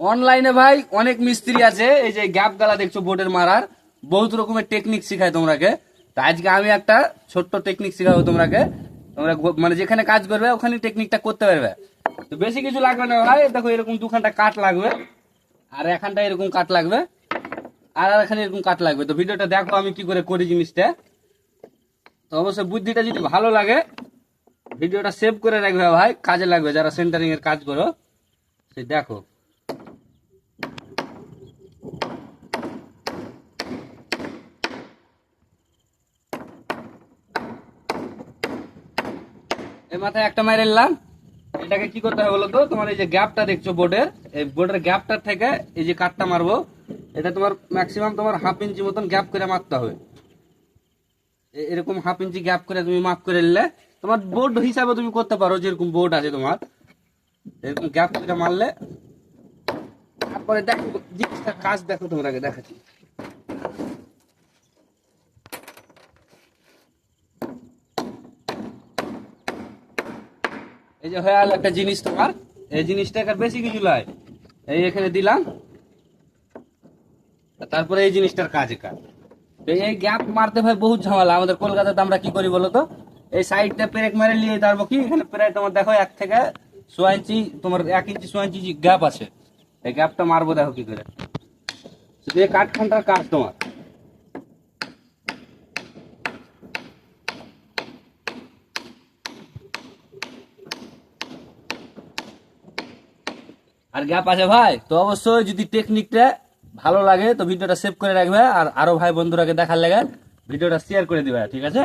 অনলাইনে ভাই অনেক মিস্ত্রি আছে, এই যে গ্যাপ গালা দেখছ বোর্ডের মারার, বহুত রকমের টেকনিক শিখায় তোমরাকে তা আজকে আমি একটা ছোট্ট টেকনিক শেখাবো তোমরাকে তোমরা মানে যেখানে কাজ করবে, ওখানে টেকনিকটা করতে পারবে। তো বেশি কিছু লাগবে না ভাই, দেখো এরকম দুখানটা কাঠ লাগবে, আর এখানটা এরকম কাঠ লাগবে, আর আর এখানে এরকম কাঠ লাগবে। তো ভিডিওটা দেখো আমি কি করে করি জিনিসটা। তো অবশ্যই বুদ্ধিটা যদি ভালো লাগে, ভিডিওটা সেভ করে রাখবে ভাই, কাজে লাগবে, যারা সেন্টারিং এর কাজ করো, সে দেখো। এই মাথায় একটা মাইরে নিলাম। এটাকে কি করতে হবে বলতো? তোমার এই যে গ্যাপটা দেখছ বোর্ডের, এই বোর্ডের গ্যাপটার থেকে এই যে কাঠটা মারবো, এটা তোমার ম্যাক্সিমাম তোমার হাফ ইঞ্চি মতন গ্যাপ করে মারতে হবে। এরকম হাফ ইঞ্চি গ্যাপ করে তুমি মাপ করে নিলে, তোমার বোর্ড হিসাবে তুমি করতে পারো যেরকম বোর্ড আছে তোমার। এরকম গ্যাপ করে মারলে, তারপরে দেখো জিনিসটা কাজ দেখো তোমরা দেখাচ্ছি। এই যে হয়ে একটা জিনিস তোমার, এই জিনিসটা এখানে বেশি কিছু নয় এই এখানে দিলাম। তারপরে এই জিনিসটার কাজ কাজ এই গ্যাপ মারতে ভাই বহুত ঝামেলা। আমাদের কলকাতাতে আমরা কি করি বলতো এই সাইডটা পেরেক মেরে নিয়ে তারপর কি? এখানে প্রায় তোমার দেখো এক থেকে সোয়া ইঞ্চি, তোমার এক ইঞ্চি, সোয়া ইঞ্চি গ্যাপ আছে। এই গ্যাপটা মারবো দেখো কি করে। শুধু এই কাঠখানটার কাজ তোমার। আর গ্যাপ আছে ভাই, তো অবশ্যই যদি টেকনিকটা ভালো লাগে, তো ভিডিওটা সেভ করে রাখবে আর আরও ভাই বন্ধুরাকে দেখার লাগে ভিডিওটা শেয়ার করে দিবে, ঠিক আছে?